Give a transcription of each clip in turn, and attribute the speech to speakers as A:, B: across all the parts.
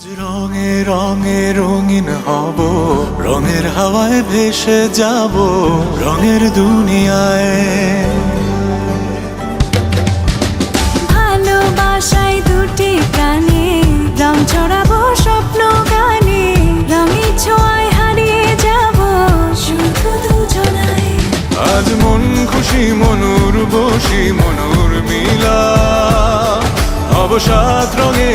A: আজ রঙে রঙে রঙিন হব। রঙের হাওয়ায় ভেসে যাব রঙের দুনিয়ায়।
B: ভালোবাসায় দুটি প্রাণে রং চড়াবো স্বপ্ন গানে রঙে ছোঁয়ায় হারিয়ে যাব শুধু দুজনায়
A: আজ মন খুশি মনুর বসি মনুর মিলা অবসাদ রঙে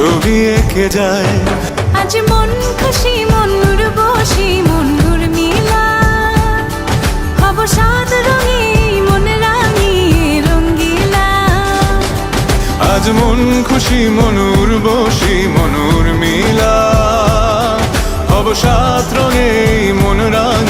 A: ছবি এঁকে যায়।
B: আজ মন খুশি মনুর বসি মনুর মিলা। হব সাত রঙে মন রাঙিয়ে রঙ্গিলা।
A: আজ মন খুশি মনুর বসি মনুর মিলা। হব সাত রঙে মন রাঙিয়ে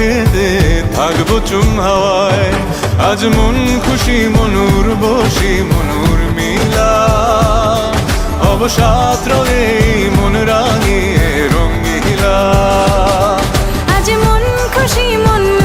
A: ঘেতে থাকব চুম হাওয়ায়। আজ মন খুশি, মনুর বসি, মনুর মিলা। অবসাদ রয়ে মন রাঙিয়ে রঙ্গিলা
B: আজ মন খুশি মনুর